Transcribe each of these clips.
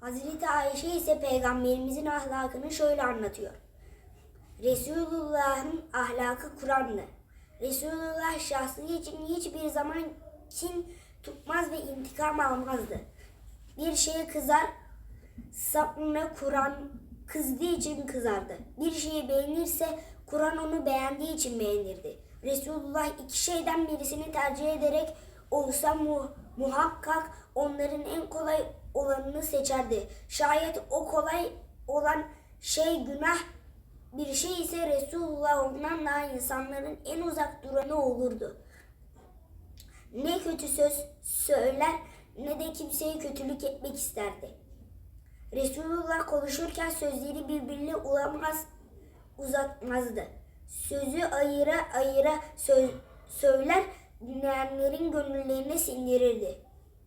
Hazreti Ayşe ise peygamberimizin ahlakını şöyle anlatıyor. Resulullah'ın ahlakı Kur'an'dı. Resulullah şahsı için hiçbir zaman kin tutmaz ve intikam almazdı. Bir şeye kızar, sonra Kur'an kızdığı için kızardı. Bir şeyi beğenirse Kur'an onu beğendiği için beğenirdi. Resulullah iki şeyden birisini tercih ederek olsa mu- muhakkak onların en kolay olanını seçerdi. Şayet o kolay olan şey günah bir şey ise Resulullah ondan daha insanların en uzak duranı olurdu. Ne kötü söz söyler ne de kimseye kötülük etmek isterdi. Resulullah konuşurken sözleri birbirine ulamaz, uzatmazdı. Sözü ayıra ayıra söz, söyler, dinleyenlerin gönüllerine sindirirdi.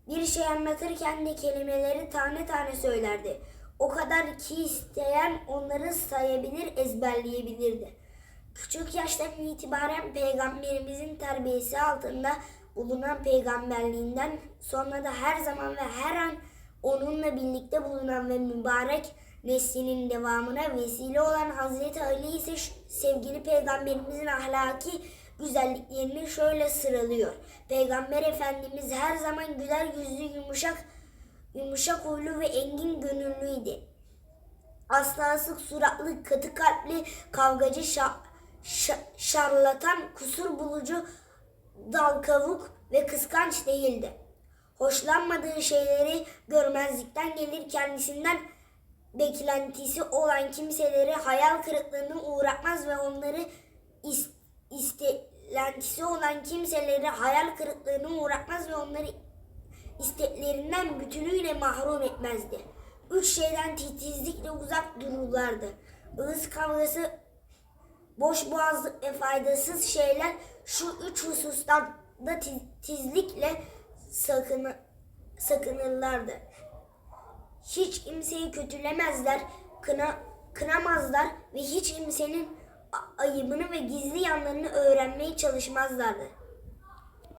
Bir şey anlatırken de kelimeleri tane tane söylerdi. O kadar ki isteyen onları sayabilir, ezberleyebilirdi. Küçük yaştan itibaren peygamberimizin terbiyesi altında bulunan peygamberliğinden sonra da her zaman ve her an onunla birlikte bulunan ve mübarek neslinin devamına vesile olan Hazreti Ali ise sevgili peygamberimizin ahlaki güzelliklerini şöyle sıralıyor. Peygamber Efendimiz her zaman güler yüzlü, yumuşak, yumuşak huylu ve engin gönüllüydü. Asla asık suratlı, katı kalpli, kavgacı, şa- şa- şarlatan, kusur bulucu, dal kavuk ve kıskanç değildi. Hoşlanmadığı şeyleri görmezlikten gelir kendisinden beklentisi olan kimseleri hayal kırıklığına uğratmaz ve onları is- istelentisi olan kimseleri hayal kırıklığına uğratmaz ve onları isteklerinden bütünüyle mahrum etmezdi. Üç şeyden titizlikle uzak dururlardı. Ağız kavgası, boş boğazlık ve faydasız şeyler şu üç husustan da titizlikle sakını, sakınırlardı. Hiç kimseyi kötülemezler, kına, kınamazlar ve hiç kimsenin ayıbını ve gizli yanlarını öğrenmeye çalışmazlardı.